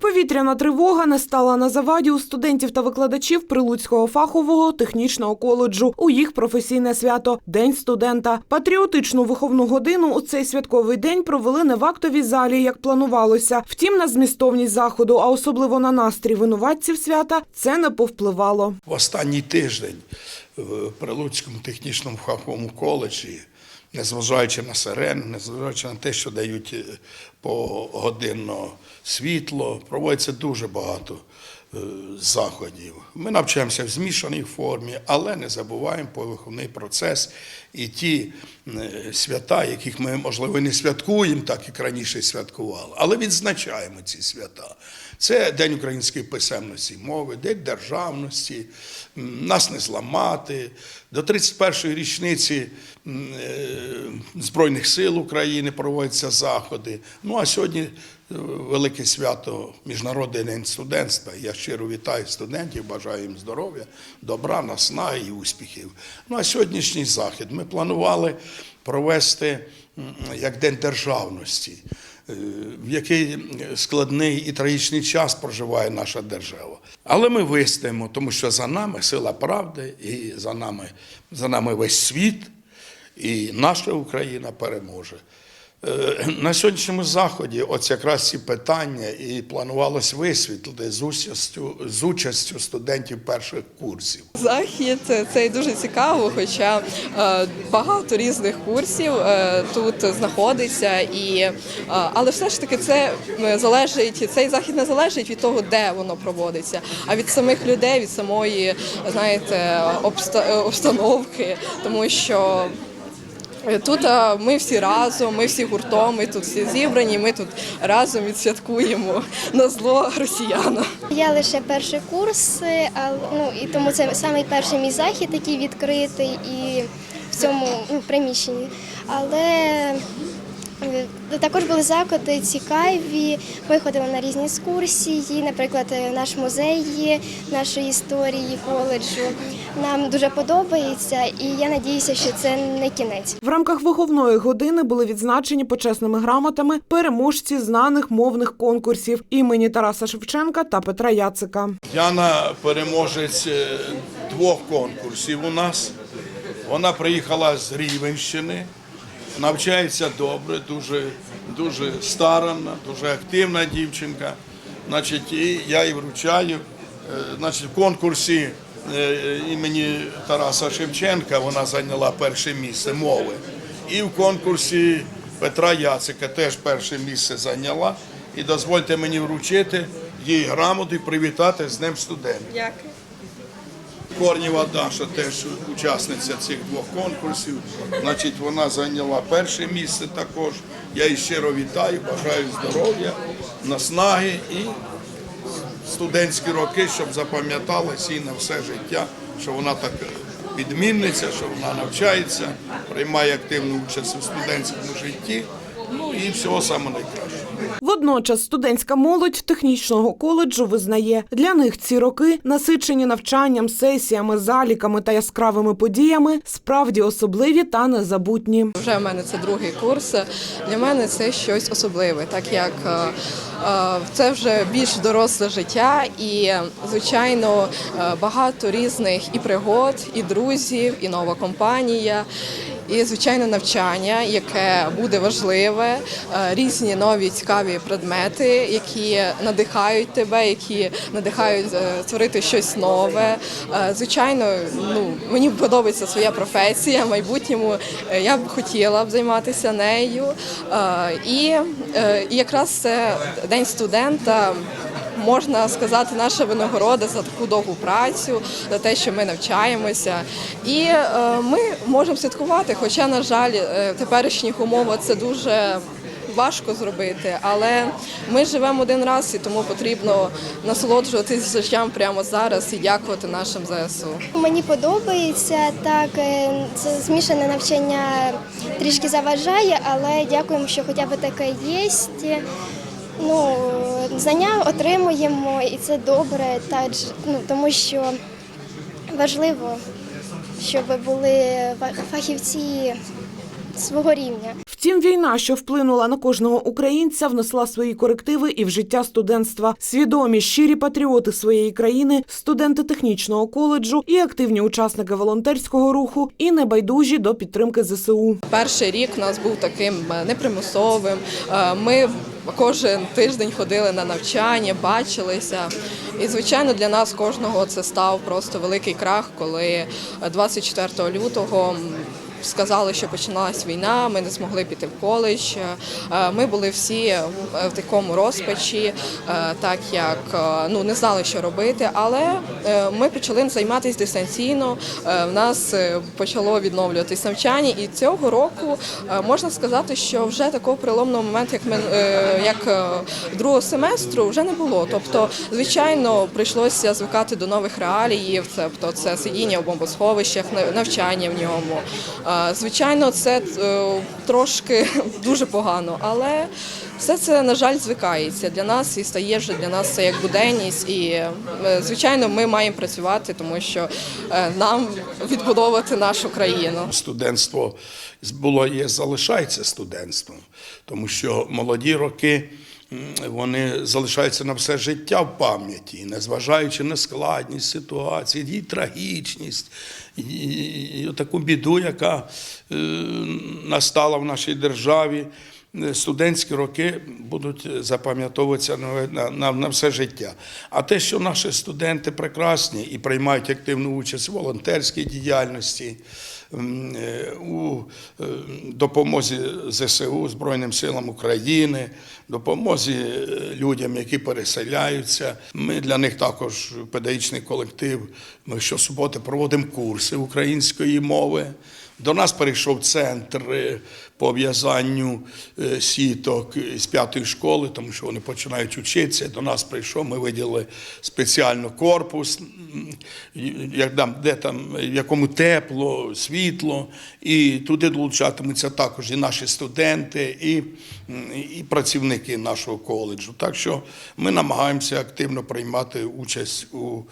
повітряна тривога не стала на заваді у студентів та викладачів Прилуцького фахового технічного коледжу у їх професійне свято День студента. Патріотичну виховну годину у цей святковий день провели не в актовій залі, як планувалося. Втім, на змістовність заходу, а особливо на настрій винуватців свята, це не повпливало. В останній тиждень в Прилуцькому технічному фаховому коледжі, незважаючи на сирену, незважаючи на те, що дають е, погодинно світло, проводиться дуже багато е, заходів. Ми навчаємося в змішаній формі, але не забуваємо про виховний процес і ті е, свята, яких ми, можливо, не святкуємо, так як раніше святкували, але відзначаємо ці свята. Це День української писемності мови, День державності, нас не зламати. До 31-ї річниці Збройних сил України проводяться заходи. Ну а сьогодні е, велике свято Міжнародний день студентства. Я щиро вітаю студентів, бажаю їм здоров'я, добра, наснаги і успіхів. Ну а сьогоднішній захід ми планували провести як День державності е, в який складний і трагічний час проживає наша держава. Але ми вистоїмо, тому що за нами сила правди, і за нами, за нами весь світ, і наша Україна переможе. Е, На сьогоднішньому заході ось якраз ці питання і планувалось висвітлити з участю, з участю студентів перших курсів. Захід це дуже цікаво, хоча е, багато різних курсів е, тут знаходиться, і але все ж таки це залежить. Цей захід не залежить від того, де воно проводиться, а від самих людей, від самої знаєте, обста- обстановки, тому що. Е, Тут а, ми всі разом, ми всі гуртом, ми тут всі зібрані, ми тут разом відсвяткуємо на зло росіяна. Я лише перший курс, е, а, ну і тому це самий перший мій захід, який відкритий і в цьому ну, приміщенні. Але е, також були заходи цікаві. Ми ходили на різні екскурсії, наприклад, е, наш музей нашої історії коледжу. Нам дуже подобається, і я надіюся, що це не кінець. В рамках виховної години були відзначені почесними грамотами переможці знаних мовних конкурсів імені Тараса Шевченка та Петра Яцика. Яна переможець е, двох конкурсів у нас. Вона приїхала з Рівенщини, навчається добре, дуже, дуже старанна, дуже активна дівчинка. Значить, і я їй вручаю. е, Значить, в конкурсі е, імені Тараса Шевченка вона зайняла перше місце мови. І в конкурсі Петра Яцика теж перше місце зайняла. І дозвольте мені вручити їй грамоту і привітати з Днем студента. Дякую. Корніва Даша теж учасниця цих двох конкурсів. Значить, вона зайняла перше місце також. Я її щиро вітаю, бажаю здоров'я, наснаги і студентські роки, щоб запам'яталися і на все життя, що вона так відмінниця, що вона навчається, приймає активну участь у студентському житті. Ну і всього самого найкращого. Водночас студентська молодь технічного коледжу визнає, для них ці роки, насичені навчанням, сесіями, заліками та яскравими подіями, справді особливі та незабутні. Вже в мене це другий курс. Для мене це щось особливе, так як е, е, це вже більш доросле життя, і звичайно е, багато різних і пригод, і друзів, і нова компанія. І звичайно навчання, яке буде важливе, е, різні нові цікаві предмети, які надихають тебе, які надихають е, творити щось нове. Е, Звичайно, ну мені подобається своя професія. В майбутньому я б хотіла б займатися нею. І, і якраз це день студента. Можна сказати, наша винагорода за таку довгу працю, за те, що ми навчаємося. І е, ми можемо святкувати. Хоча, на жаль, е, в теперішніх умовах це дуже важко зробити, але ми живемо один раз і тому потрібно насолоджуватись життям прямо зараз і дякувати нашим ЗСУ. Мені подобається так. е, Це змішане навчання трішки заважає, але дякуємо, що хоча б таке є. Ну, знання отримуємо, і це добре, та, ну, тому що важливо, щоб були фахівці свого рівня. Втім, війна, що вплинула на кожного українця, внесла свої корективи і в життя студентства. Свідомі, щирі патріоти своєї країни, студенти технічного коледжу і активні учасники волонтерського руху, і небайдужі до підтримки ЗСУ. Перший рік у нас був таким е, непримусовим. Е, Ми кожен тиждень ходили на навчання, бачилися. І, звичайно, для нас кожного це став просто великий крах, коли е, 24 лютого. Сказали, що починалась війна, ми не змогли піти в коледж. Е, Ми були всі е, в такому розпачі, е, так як е, ну не знали, що робити. Але е, ми почали займатися дистанційно. Е, В нас е, почало відновлюватись навчання, і цього року е, можна сказати, що вже такого переломного моменту, як ми е, як е, другого семестру, вже не було. Тобто, звичайно, прийшлося звикати до нових реаліїв. Тобто, це сидіння в бомбосховищах, нав- навчання в ньому. Звичайно, це е, трошки дуже погано, але все це на жаль звикається для нас і стає вже для нас це як буденність. І е, звичайно, ми маємо працювати, тому що е, нам відбудовувати нашу країну. Студентство було є, залишається студентством, тому що молоді роки вони залишаються на все життя в пам'яті, незважаючи на складність ситуації, її трагічність, і, і, і таку біду, яка е, настала в нашій державі. Е, Студентські роки будуть запам'ятовуватися на, на, на, все життя. А те, що наші студенти прекрасні і приймають активну участь в волонтерській діяльності, у е, допомозі ЗСУ Збройним силам України, допомозі е, людям, які переселяються. Ми для них також педагогічний колектив. Ми щосуботи проводимо курси української мови. До нас перейшов центр е, по в'язанню е, сіток з п'ятої школи, тому що вони починають вчитися. До нас прийшов, ми виділили спеціально корпус, як там, де там, в якому тепло, світло, і туди долучатимуться також і наші студенти, і, і працівники нашого коледжу. Так що ми намагаємося активно приймати участь у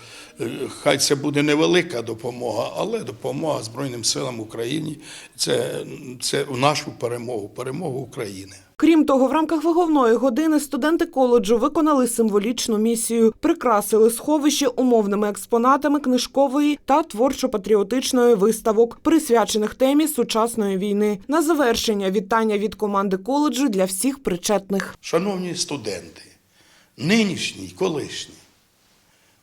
хай це буде невелика допомога, але допомога Збройним силам України це, це в нашу перемогу, перемогу України. Крім того, в рамках виховної години студенти коледжу виконали символічну місію, прикрасили сховище умовними експонатами книжкової та творчо-патріотичної виставок, присвячених темі сучасної війни. На завершення вітання від команди коледжу для всіх причетних. Шановні студенти, нинішні колишні,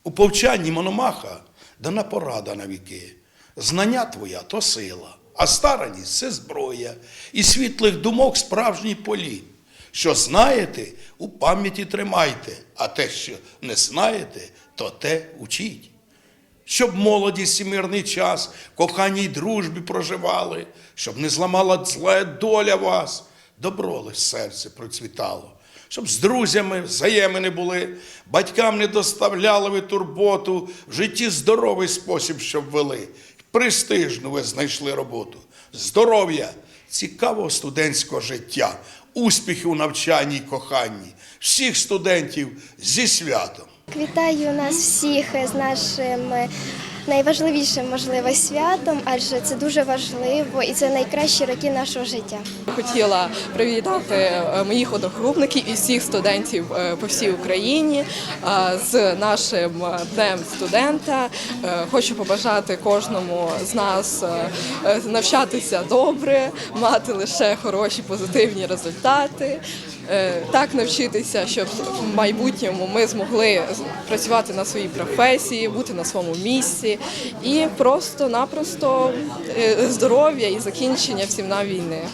у повчанні Мономаха дана порада на віки. Знання твоя то сила, а стараність це зброя, і світлих думок справжній політ. Що знаєте, у пам'яті тримайте, а те, що не знаєте, то те учіть. Щоб молодість і мирний час, в коханні й дружбі проживали, щоб не зламала зле доля вас, добро лиш серце процвітало, щоб з друзями взаємини були, батькам не доставляли ви турботу, в житті здоровий спосіб, щоб вели. Престижну ви знайшли роботу, здоров'я, цікавого студентського життя, успіхів у навчанні й коханні, всіх студентів зі святом. Вітаю нас всіх з нашим е, найважливішим, можливо, святом, адже це дуже важливо і це найкращі роки нашого життя. Хотіла привітати е, моїх одногрупників і всіх студентів е, по всій Україні е, з нашим днем студента. Хочу побажати кожному з нас навчатися добре, мати лише хороші позитивні результати. Е, Так навчитися, щоб в майбутньому ми змогли працювати на своїй професії, бути на своєму місці і просто-напросто е, здоров'я і закінчення всім на війни.